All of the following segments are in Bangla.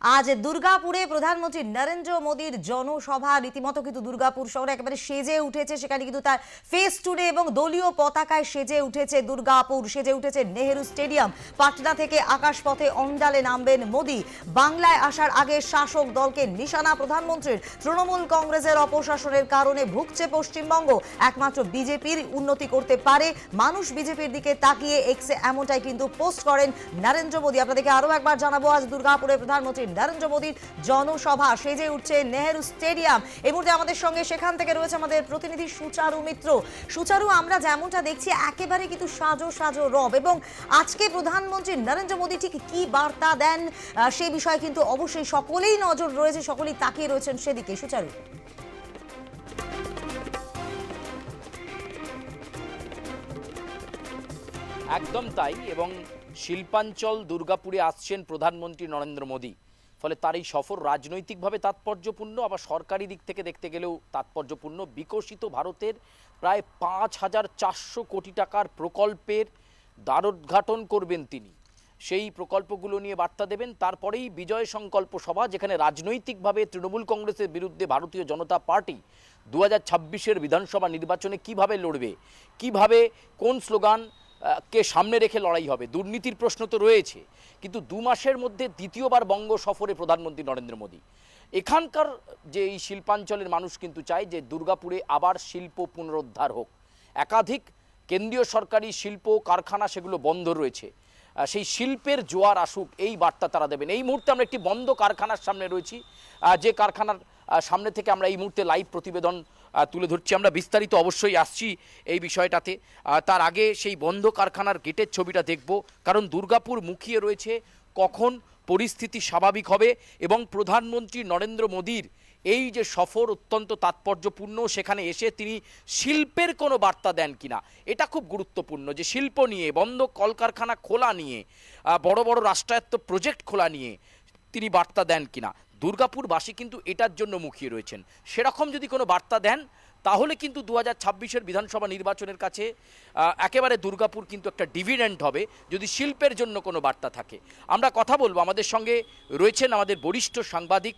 আজ দুর্গাপুরে প্রধানমন্ত্রী নরেন্দ্র মোদীর জনসভা। রীতিমতো কিন্তু দুর্গাপুর শহরে একেবারে সেজে উঠেছে। সেখানে কিন্তু তার ফেস টুডে এবং দলীয় পতাকায় সেজে উঠেছে দুর্গাপুর। সেজে উঠেছে নেহেরু স্টেডিয়াম। পাটনা থেকে আকাশপথে অন্ডালে নামবেন মোদী। বাংলায় আসার আগে শাসক দলকে নিশানা প্রধানমন্ত্রীর। তৃণমূল কংগ্রেসের অপশাসনের কারণে ভুগছে পশ্চিমবঙ্গ। একমাত্র বিজেপির উন্নতি করতে পারে। মানুষ বিজেপির দিকে তাকিয়ে এক্সে এমনটাই কিন্তু পোস্ট করেন নরেন্দ্র মোদী। আপনাদেরকে আরও একবার জানাব, আজ দুর্গাপুরে প্রধানমন্ত্রী নরেন্দ্র মোদীর জনসভা সেজে উঠছে নেহেরু স্টেডিয়াম। এই মুহূর্তে আমাদের সঙ্গে সেখান থেকে রয়েছে আমাদের প্রতিনিধি সুচারু মিত্র। সুচারু, আমরা যেমনটা দেখছি, একেবারে কিন্তু সাজো সাজো রব এবং আজকে প্রধানমন্ত্রী নরেন্দ্র মোদী ঠিক কি বার্তা দেন সেই বিষয়ে কিন্তু অবশ্যই সকলেই নজর রয়েছে, সকলেই তাকিয়ে রয়েছেন সেদিকে। সুচারু। একদম তাই এবং শিল্পাঞ্চল দুর্গাপুরে আসছেন প্রধানমন্ত্রী নরেন্দ্র মোদী। ফলে তার এই সফর রাজনৈতিকভাবে তাৎপর্যপূর্ণ, আবার সরকারি দিক থেকে দেখতে গেলেও তাৎপর্যপূর্ণ। বিকশিত ভারতের প্রায় পাঁচ হাজার চারশো কোটি টাকার প্রকল্পের দ্বারোদ্ঘাটন করবেন তিনি। সেই প্রকল্পগুলো নিয়ে বার্তা দেবেন। তারপরেই বিজয় সংকল্প সভা, যেখানে রাজনৈতিকভাবে তৃণমূল কংগ্রেসের বিরুদ্ধে ভারতীয় জনতা পার্টি দু হাজার বিধানসভা নির্বাচনে কীভাবে লড়বে, কীভাবে কোন স্লোগান কে সামনে রেখে লড়াই হবে? দুর্নীতির প্রশ্ন তো রয়েছে। কিন্তু দু মাসের মধ্যে দ্বিতীয়বার বঙ্গ সফরে প্রধানমন্ত্রী নরেন্দ্র মোদী। এখানকার যে এই শিল্পাঞ্চলের মানুষ কিন্তু চায় যে দুর্গাপুরে আবার শিল্প পুনরুদ্ধার হোক। একাধিক কেন্দ্রীয় সরকারি শিল্প কারখানা সেগুলো বন্ধ রয়েছে। সেই শিল্পের জোয়ার আসুক, এই বার্তা তারা দেবেন। এই মুহূর্তে আমরা একটি বন্ধ কারখানার সামনে রয়েছি। যে কারখানার সামনে থেকে আমরা এই মুহূর্তে লাইভ প্রতিবেদন তুলে ধরছি। আমরা বিস্তারিত অবশ্যই আসছি এই বিষয়টাতে। তার আগে সেই বন্ধ কারখানার গেটের ছবিটা দেখব। কারণ দুর্গাপুর মুখিয়ে রয়েছে কখন পরিস্থিতি স্বাভাবিক হবে এবং প্রধানমন্ত্রী নরেন্দ্র মোদীর এই যে সফর অত্যন্ত তাৎপর্যপূর্ণ, সেখানে এসে তিনি শিল্পের কোনো বার্তা দেন কিনা, এটা খুব গুরুত্বপূর্ণ। যে শিল্প নিয়ে, বন্ধ কলকারখানা খোলা নিয়ে বড় বড় রাষ্ট্রায়ত্ত প্রজেক্ট খোলা নিয়ে তিনি বার্তা দেন কিনা। দুর্গাপুরবাসী কিন্তু এটার জন্য মুখিয়ে রয়েছেন। সেরকম যদি কোনো বার্তা দেন, তাহলে কিন্তু দু হাজার ছাব্বিশের বিধানসভা নির্বাচনের কাছে একেবারে দুর্গাপুর কিন্তু একটা ডিভিডেন্ট হবে, যদি শিল্পের জন্য কোনো বার্তা থাকে। আমরা কথা বলব, আমাদের সঙ্গে রয়েছেন আমাদের বরিষ্ঠ সাংবাদিক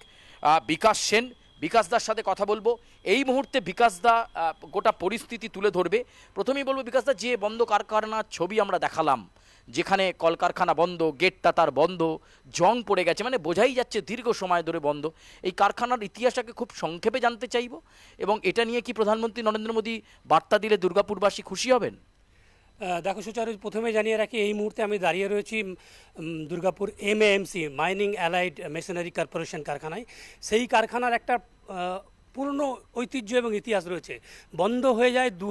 বিকাশ সেন। বিকাশদার সাথে কথা বলব। এই মুহূর্তে বিকাশদা গোটা পরিস্থিতি তুলে ধরবে। প্রথমেই বলব বিকাশদা যে বন্ধ কারখানার ছবি আমরা দেখালাম যেখানে কলকারখানা বন্ধ, গেটটা তার বন্ধ, জং পড়ে গেছে মানে বোঝাই যাচ্ছে দীর্ঘ সময় ধরে বন্ধ। এই কারখানার ইতিহাসটাকে খুব সংক্ষেপে জানতে চাইব, এবং এটা নিয়ে কি প্রধানমন্ত্রী নরেন্দ্র মোদী বার্তা দিলে দুর্গাপুরবাসী খুশি হবেন? দেখো সুচারু, প্রথমে জানিয়ে রাখি, এই মুহূর্তে আমি দাঁড়িয়ে রয়েছি Durgapur MAMC mining allied machinery corporation কারখানায়। সেই কারখানার একটা পুরনো ঐতিহ্য এবং ইতিহাস রয়েছে। বন্ধ হয়ে যায় দু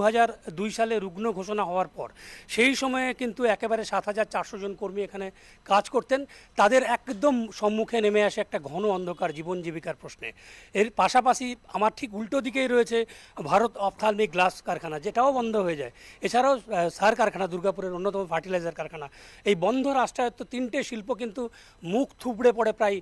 দুই সালে রুগ্ন ঘোষণা হওয়ার পর। সেই সময়ে কিন্তু একেবারে সাত হাজার চারশো জন কর্মী এখানে কাজ করতেন। তাদের একদম সম্মুখে নেমে আসে একটা ঘন অন্ধকার জীবন জীবিকার প্রশ্নে। এর পাশাপাশি আমার ঠিক উল্টো দিকেই রয়েছে ভারত অপথালমিক গ্লাস কারখানা, যেটাও বন্ধ হয়ে যায়। এছাড়াও সার কারখানা, দুর্গাপুরের অন্যতম ফার্টিলাইজার কারখানা। এই বন্ধ রাষ্ট্রায়ত্ত তিনটে শিল্প কিন্তু মুখ থুবড়ে পড়ে প্রায়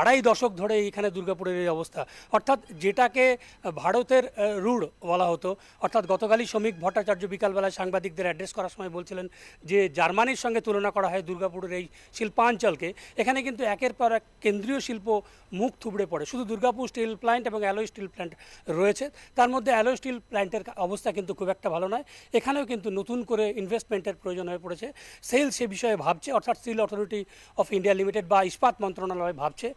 আড়াই দশক ধরে এইখানে দুর্গাপুরের এই অবস্থা। অর্থাৎ যেটাকে আহ, ভারতের রুড় বলা হতো। অর্থাৎ গতকালই শ্রমিক ভট্টাচার্য বিকালবেলায় সাংবাদিকদের অ্যাড্রেস করার সময় বলছিলেন যে জার্মানির সঙ্গে তুলনা করা হয় দুর্গাপুরের এই শিল্পাঞ্চলকে। এখানে কিন্তু একের পর এক কেন্দ্রীয় শিল্প মুখ থুবড়ে পড়ে। শুধু দুর্গাপুর স্টিল প্ল্যান্ট এবং অ্যালোয় স্টিল প্ল্যান্ট রয়েছে। তার মধ্যে অ্যালোয় স্টিল প্ল্যান্টের অবস্থা কিন্তু খুব একটা ভালো নয়। এখানেও কিন্তু নতুন করে ইনভেস্টমেন্টের প্রয়োজন হয়ে পড়েছে। সেল সে বিষয়ে ভাবছে অর্থাৎ steel authority of India limited বা ইস্পাত মন্ত্রণালয় ভাবছে।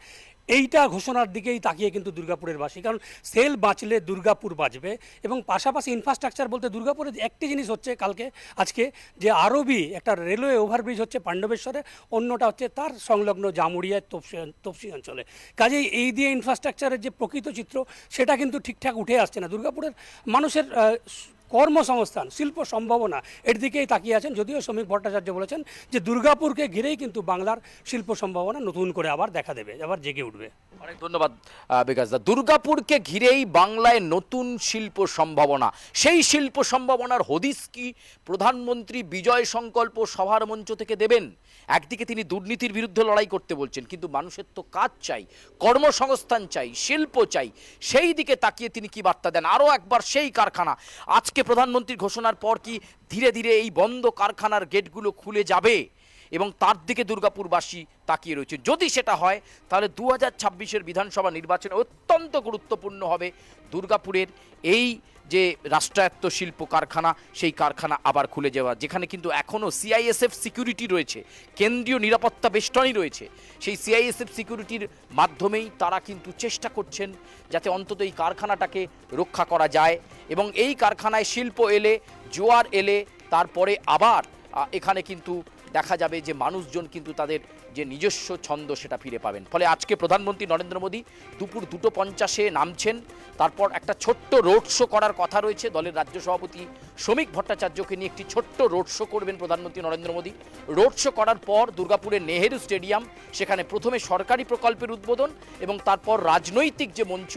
এইটা ঘোষণার দিকেই তাকিয়ে কিন্তু দুর্গাপুরের বাসী। কারণ সেল বাঁচলে দুর্গাপুর বাঁচবে এবং পাশাপাশি ইনফ্রাস্ট্রাকচার বলতে দুর্গাপুরে একটি জিনিস হচ্ছে কালকে, আজকে যে আরবি একটা রেলওয়ে ওভারব্রিজ হচ্ছে পাণ্ডবেশ্বরে, অন্যটা হচ্ছে তার সংলগ্ন জামুড়িয়ায় তপসি তপসি অঞ্চলে। কাজেই এই দিয়ে ইনফ্রাস্ট্রাকচারের যে প্রকৃত চিত্র, সেটা কিন্তু ঠিকঠাক উঠে আসছে না। দুর্গাপুরের মানুষের কর্মসংস্থান, শিল্প সম্ভাবনা এর দিকেই তাকিয়ে আছেন। যদিও শ্রমিক ভট্টাচার্য বলেছেন যে দুর্গাপুরকে ঘিরেই কিন্তু বাংলার শিল্প সম্ভাবনা নতুন করে আবার দেখা দেবে, আবার জেগে উঠবে। অনেক ধন্যবাদ বিকাশদা দুর্গাপুরকে ঘিরেই বাংলায় নতুন শিল্প সম্ভাবনা। সেই শিল্প সম্ভাবনার হদিস কি? প্রধানমন্ত্রী বিজয় সংকল্প সভার মঞ্চ থেকে দেবেন? একদিকে তিনি দুর্নীতির বিরুদ্ধে লড়াই করতে বলছেন, কিন্তু মানুষের তো কাজ চাই, কর্মসংস্থান চাই, শিল্প চাই। সেই দিকে তাকিয়ে তিনি কি বার্তা দেন? আরও একবার সেই কারখানা। আজকে প্রধানমন্ত্রীর ঘোষণার পর কি ধীরে ধীরে এই বন্ধ কারখানার গেটগুলো খুলে যাবে? এবং তার দিকে দুর্গাপুরবাসী তাকিয়ে রয়েছে। যদি সেটা হয়, তাহলে দু হাজার ছাব্বিশের বিধানসভা নির্বাচনে অত্যন্ত গুরুত্বপূর্ণ হবে। দুর্গাপুরের এই যে রাষ্ট্রায়ত্ত শিল্প কারখানা, সেই কারখানা আবার খুলে যাওয়া, যেখানে কিন্তু এখনও সিআইএসএফ সিকিউরিটি রয়েছে, কেন্দ্রীয় নিরাপত্তা বেষ্টনী রয়েছে। সেই সিআইএসএফ সিকিউরিটির মাধ্যমেই তারা কিন্তু চেষ্টা করছেন যাতে অন্তত এই কারখানাটাকে রক্ষা করা যায় এবং এই কারখানায় শিল্প এলে, জোয়ার এলে, তারপরে আবার এখানে কিন্তু দেখা যাবে যে মানুষজন কিন্তু তাদের যে নিজস্ব ছন্দ সেটা ফিরে পাবেন। ফলে আজকে প্রধানমন্ত্রী নরেন্দ্র মোদী দুপুর দুটো পঞ্চাশে নামছেন। তারপর একটা ছোট্ট রোড শো করার কথা রয়েছে দলের রাজ্য সভাপতি শ্রমিক ভট্টাচার্যকে নিয়ে একটি ছোট্ট রোড শো করবেন প্রধানমন্ত্রী নরেন্দ্র মোদী। রোড শো করার পর দুর্গাপুরের নেহেরু স্টেডিয়াম, সেখানে প্রথমে সরকারি প্রকল্পের উদ্বোধন এবং তারপর রাজনৈতিক যে মঞ্চ,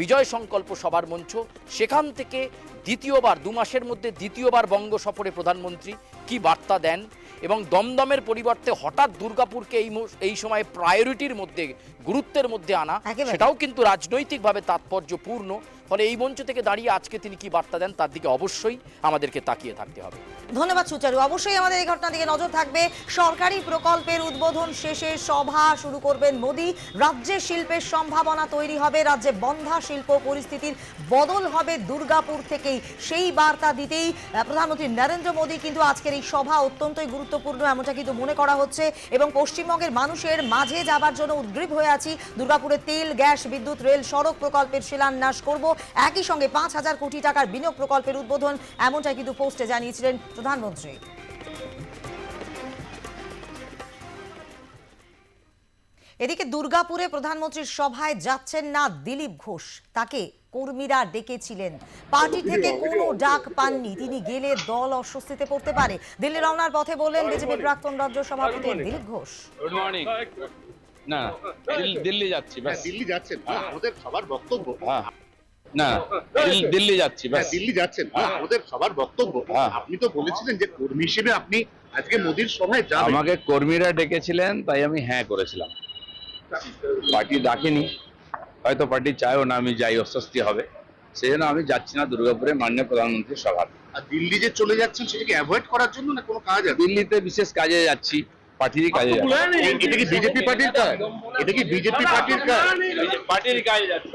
বিজয় সংকল্প সভার মঞ্চ, সেখান থেকে দ্বিতীয়বার, দু মাসের মধ্যে দ্বিতীয়বার বঙ্গ সফরে প্রধানমন্ত্রী কি বার্তা দেন? এবং দমদমের পরিবর্তে হঠাৎ দুর্গাপুরকে এই এই সময় প্রায়োরিটির মধ্যে গুরুত্বের মধ্যে আনা। সেটাও কিন্তু রাজনৈতিকভাবে তাৎপর্যপূর্ণ ফলে এই মঞ্চ থেকে দাঁড়িয়ে আজকে তিনি কি বার্তা দেন তার দিকে অবশ্যই আমাদেরকে তাকিয়ে থাকতে হবে। ধন্যবাদ, সুচারু। অবশ্যই আমাদের এই ঘটনা দিকে নজর থাকবে। সরকারি প্রকল্পের উদ্বোধন শেষে সভা শুরু করবেন মোদী। রাজ্যে শিল্পের সম্ভাবনা তৈরি হবে, রাজ্যে বন্ধা শিল্প পরিস্থিতির বদল হবে দুর্গাপুর থেকেই। সেই বার্তা দিতেই প্রধানমন্ত্রী নরেন্দ্র মোদী কিন্তু আজকের এই সভা অত্যন্তই গুরুত্বপূর্ণ, এমনটা কিন্তু মনে করা হচ্ছে। এবং পশ্চিমবঙ্গের মানুষের মাঝে যাবার জন্য উদ্গ্রীব হয়ে আছি। দুর্গাপুরে তেল, গ্যাস, বিদ্যুৎ, রেল, সড়ক প্রকল্পের শিলান্যাস করব। একই সঙ্গে পাঁচ হাজার কোটি টাকার বিনিয়োগ প্রকল্পের উদ্বোধন এমনটাই কিন্তু পোস্টে জানিয়েছিলেন প্রধানমন্ত্রী। এদিকে দুর্গাপুরে প্রধানমন্ত্রীর সভায় যাচ্ছেন না দিলীপ ঘোষ তাকে কর্মীরা ডেকেছিলেন। পার্টি থেকে কোনো ডাক পাননি তিনি গেলে দল অস্বস্তিতে পড়তে পারে। দিল্লি রওনার পথে বললেন বিজেপি প্রাক্তন রাজ্য সভাপতি দিলীপ ঘোষ। গুড মর্নিং না দিল্লি- দিল্লি যাচ্ছি হ্যাঁ, দিল্লি যাচ্ছেন। আমাদের সবার বক্তব্য। হ্যাঁ। না দিল্লি যাচ্ছি হ্যাঁ, দিল্লি যাচ্ছেন। আমাদের সবার বক্তব্য। হ্যাঁ। আপনি তো বলেছিলেন যে কর্মী হিসেবে আপনি আজকে মোদির সভায় যাবেন। আমাকে কর্মীরা ডেকেছিলেন তাই আমি হ্যাঁ করেছিলাম। পার্টি ডাকেনি। হয়তো পার্টি চায়ও না আমি যাই অস্বস্তি হবে। সেই জন্য আমি যাচ্ছি না দুর্গাপুরে মাননীয় প্রধানমন্ত্রীর সভা আর দিল্লি যে চলে যাচ্ছেন সেটাকে অ্যাভয়েড করার জন্য না কোনো কাজ আছে? দিল্লিতে বিশেষ কাজে যাচ্ছি পার্টিরই কাজে যাচ্ছি। এটা কি বিজেপি পার্টির কাজ? এটা কি বিজেপি পার্টির কাজ? পার্টির কাজে যাচ্ছি।